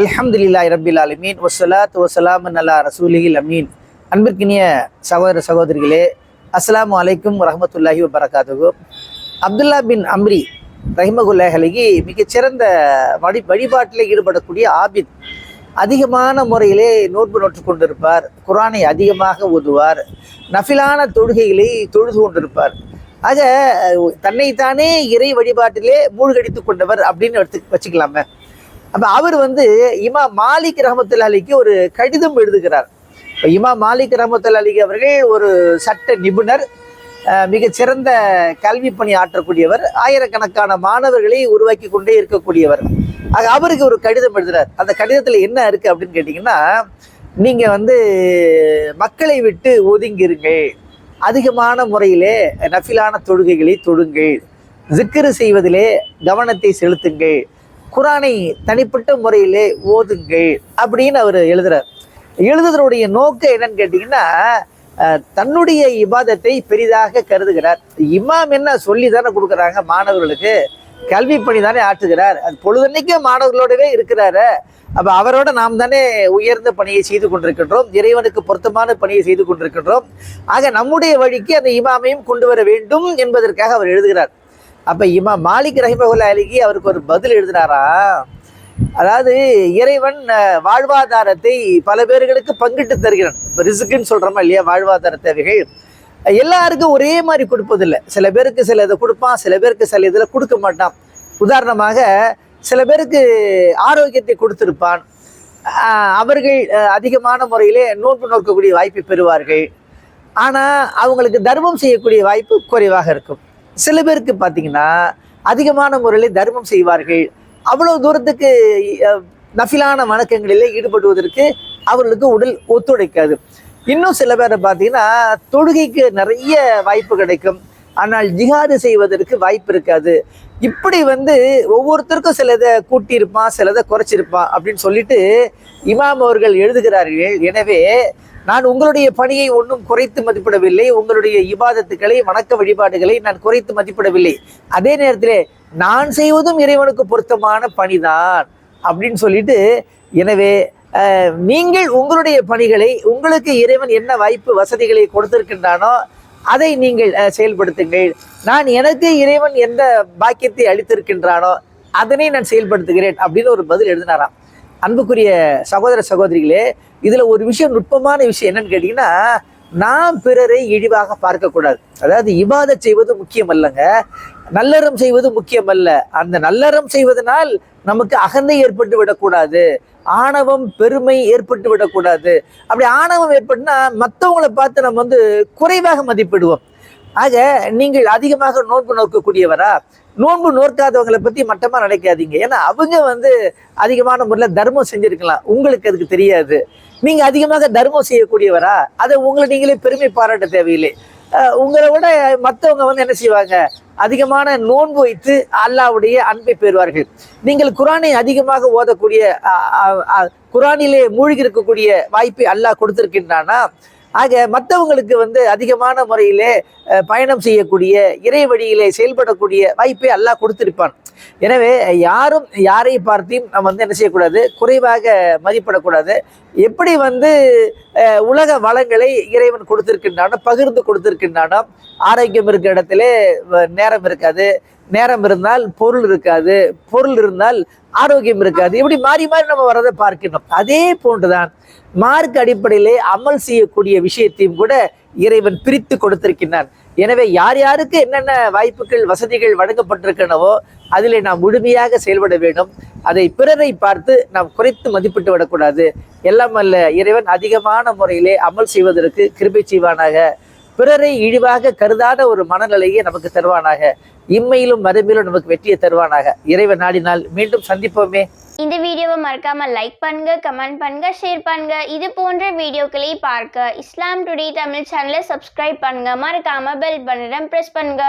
அல்ஹம்துலில்லாஹி ரப்பில் அலமீன் வஸ்ஸலாத்து வஸ்ஸலாமு நல்லா ரசூலிஹில் அமீன் அன்பிற்கினிய சகோதர சகோதரிகளே அஸ்ஸலாமு அலைக்கும் ரஹமத்துல்லாஹி வபரகாத்துஹு. அப்துல்லா பின் அம்ரி ரஹிமகுல்லாஹ் மிகச்சிறந்த வழி வழிபாட்டில் ஈடுபடக்கூடிய ஆபித். அதிகமான முறையிலே நோன்பு நோற்று கொண்டிருப்பார். குரானை அதிகமாக ஓதுவார். நஃபிலான தொழுகைகளை தொழுது கொண்டிருப்பார். ஆக தன்னைத்தானே இறை வழிபாட்டிலே மூழ்கடித்து கொண்டவர் அப்படின்னு எடுத்து வச்சுக்கலாமே. அப்போ அவர் வந்து இமா மாலிக் ரஹமத்துல் அலிக்கு ஒரு கடிதம் எழுதுகிறார். இப்போ இமா மாலிக் ரஹமத்துல் அலிக்கு அவர்கள் ஒரு சட்ட நிபுணர் மிகச்சிறந்த கல்வி பணி ஆற்றக்கூடியவர் ஆயிரக்கணக்கான மாணவர்களை உருவாக்கி கொண்டே இருக்கக்கூடியவர். ஆக அவருக்கு ஒரு கடிதம் எழுதுறார். அந்த கடிதத்தில் என்ன இருக்குது அப்படின்னு கேட்டிங்கன்னா நீங்கள் வந்து மக்களை விட்டு ஒதுங்கிருங்கள். அதிகமான முறையிலே நஃபிலான தொழுகைகளை தொடுங்கள் ஜிக்கிரு செய்வதிலே கவனத்தை செலுத்துங்கள். குரானை தனிப்பட்ட முறையிலே ஓதுங்கள் அப்படின்னு அவர் எழுதுறார். எழுதுறதுடைய நோக்கம் என்னன்னு கேட்டிங்கன்னா தன்னுடைய இபாதத்தை பெரிதாக கருதுகிறார். இமாம் என்ன சொல்லி தானே கொடுக்குறாங்க மாணவர்களுக்கு? கல்வி பணி தானே ஆற்றுகிறார். அது பொழுதன்னைக்கும் மாணவர்களோடவே இருக்கிறாரு. அப்போ அவரோட நாம் தானே உயர்ந்த பணியை செய்து கொண்டிருக்கின்றோம். இறைவனுக்கு பொருத்தமான பணியை செய்து கொண்டிருக்கின்றோம். ஆக நம்முடைய வழிக்கு அந்த இமாமையும் கொண்டு வர வேண்டும் என்பதற்காக அவர் எழுதுகிறார். அப்போ இமா மாலிக் ரஹிமகுல்லா அலிகி அவருக்கு ஒரு பதில் எழுதினாரா? அதாவது இறைவன் வாழ்வாதாரத்தை பல பேர்களுக்கு பங்கிட்டு தருகிறான். இப்போ ரிசுக்குன்னு சொல்கிறோமா இல்லையா? வாழ்வாதார தேவைகள். எல்லாருக்கும் ஒரே மாதிரி கொடுப்பதில்லை. சில பேருக்கு சில இதை கொடுப்பான் சில பேருக்கு சில இதில் கொடுக்க மாட்டான். உதாரணமாக சில பேருக்கு ஆரோக்கியத்தை கொடுத்திருப்பான். அவர்கள் அதிகமான முறையிலே நோன்பு நோக்கக்கூடிய வாய்ப்பை பெறுவார்கள். ஆனால் அவங்களுக்கு தர்மம் செய்யக்கூடிய வாய்ப்பு குறைவாக இருக்கும். சில பேருக்கு பார்த்தீங்கன்னா அதிகமான முறையில் தர்மம் செய்வார்கள். அவ்வளோ தூரத்துக்கு நஃபிலான வணக்கங்களிலே ஈடுபடுவதற்கு அவர்களுக்கு உடல் ஒத்துழைக்காது. இன்னும் சில பேரை பார்த்தீங்கன்னா தொழுகைக்கு நிறைய வாய்ப்பு கிடைக்கும். ஆனால் ஜிகாது செய்வதற்கு வாய்ப்பு இருக்காது. இப்படி வந்து ஒவ்வொருத்தருக்கும் சிலதை கூட்டியிருப்பான் சிலதை குறைச்சிருப்பான் அப்படின்னு சொல்லிட்டு இமாம் அவர்கள் எழுதுகிறார்கள். எனவே நான் உங்களுடைய பணியை ஒன்றும் குறைத்து மதிப்பிடவில்லை. உங்களுடைய இபாதத்துக்களை வணக்க வழிபாடுகளை நான் குறைத்து மதிப்பிடவில்லை. அதே நேரத்தில் நான் செய்வதும் இறைவனுக்கு பொருத்தமான பணிதான் அப்படின்னு சொல்லிட்டு எனவே நீங்கள் உங்களுடைய பணிகளை உங்களுக்கு இறைவன் என்ன வாய்ப்பு வசதிகளை கொடுத்திருக்கின்றானோ அதை நீங்கள் செயல்படுத்துங்கள். நான் எனக்கு இறைவன் எந்த பாக்கியத்தை அளித்திருக்கின்றானோ அதனை நான் செயல்படுத்துகிறேன் அப்படின்னு ஒரு பதில் எழுதினாராம். அன்புக்குரிய சகோதர சகோதரிகளே இதில் ஒரு விஷயம் நுட்பமான விஷயம் என்னன்னு கேட்டிங்கன்னா நாம் பிறரை இழிவாக பார்க்கக்கூடாது. அதாவது இபாத செய்வது முக்கியம் அல்லங்க நல்லறம் செய்வது முக்கியம் அல்ல அந்த நல்லறம் செய்வதனால் நமக்கு அகந்தை ஏற்பட்டு விடக்கூடாது. ஆணவம் பெருமை ஏற்பட்டு விடக்கூடாது. அப்படி ஆணவம் ஏற்பட்டுனா மற்றவங்களை பார்த்து நம்ம வந்து குறைவாக மதிப்பிடுவோம். ஆக நீங்கள் அதிகமாக நோன்பு நோக்கக்கூடியவரா? நோன்பு நோக்காதவங்களை பத்தி மட்டமா நினைக்காதீங்க. ஏன்னா அவங்க வந்து அதிகமான முறையில் தர்மம் செஞ்சிருக்கலாம். உங்களுக்கு அதுக்கு தெரியாது. நீங்க அதிகமாக தர்மம் செய்யக்கூடியவரா? அதை உங்களை நீங்களே பெருமை பாராட்ட தேவையில்லை. உங்களை விட மற்றவங்க வந்து என்ன செய்வாங்க? அதிகமான நோன்பு வைத்து அல்லாவுடைய அன்பை பெறுவார்கள். நீங்கள் குரானை அதிகமாக ஓதக்கூடிய அஹ், அஹ், குரானிலே மூழ்கி இருக்கக்கூடிய வாய்ப்பை அல்லாஹ் கொடுத்திருக்கின்றானா? ஆக மற்றவங்களுக்கு வந்து அதிகமான முறையிலே பயணம் செய்யக்கூடிய இறை வழியிலே செயல்படக்கூடிய வாய்ப்பை அல்லாஹ் கொடுத்திருப்பான். எனவே யாரும் யாரை பார்த்தையும் நம்ம வந்து என்ன செய்யக்கூடாது? குறைவாக மதிப்பிடக்கூடாது. எப்படி வந்து உலக வளங்களை இறைவன் கொடுத்திருக்கின்றானோ பகிர்ந்து கொடுத்திருக்கின்றானோ ஆரோக்கியம் இருக்கிற இடத்துல வ- நேரம் இருக்காது. நேரம் இருந்தால் பொருள் இருக்காது பொருள் இருந்தால் ஆரோக்கியம் இருக்காது. இப்படி மாறி மாறி நம்ம வரதை பார்க்கணும். அதே போன்றுதான் மார்க் அடிப்படையிலே அமல் செய்யக்கூடிய விஷயத்தையும் கூட இறைவன் பிரித்து கொடுத்திருக்கின்றான். எனவே யார் யாருக்கு என்னென்ன வாய்ப்புகள் வசதிகள் வழங்கப்பட்டிருக்கின்றனவோ அதிலே நாம் முழுமையாக செயல்பட வேண்டும். அதை பிறரை பார்த்து நாம் குறைத்து மதிப்பிட்டு விடக்கூடாது. எல்லாம் அல்ல இறைவன் அதிகமான முறையிலே அமல் செய்வதற்கு கிருபை செய்வானாக. பிறரை இழிவாக கருதாத ஒரு மனநிலையை நமக்கு தருவானாக. இம்மையிலும் மறுமையிலும் நமக்கு வெற்றியை தருவானாக. இறைவன் நாடினால் மீண்டும் சந்திப்போமே. இந்த வீடியோவை மறக்காம லைக் பண்ணுங்க கமெண்ட் பண்ணுங்க ஷேர் பண்ணுங்க. இது போன்ற வீடியோக்களை பார்க்க இஸ்லாம் டுடே தமிழ் சேனலை சப்ஸ்கிரைப் பண்ணுங்க. மறக்காம பெல் பட்டனை பிரஸ் பண்ணுங்க.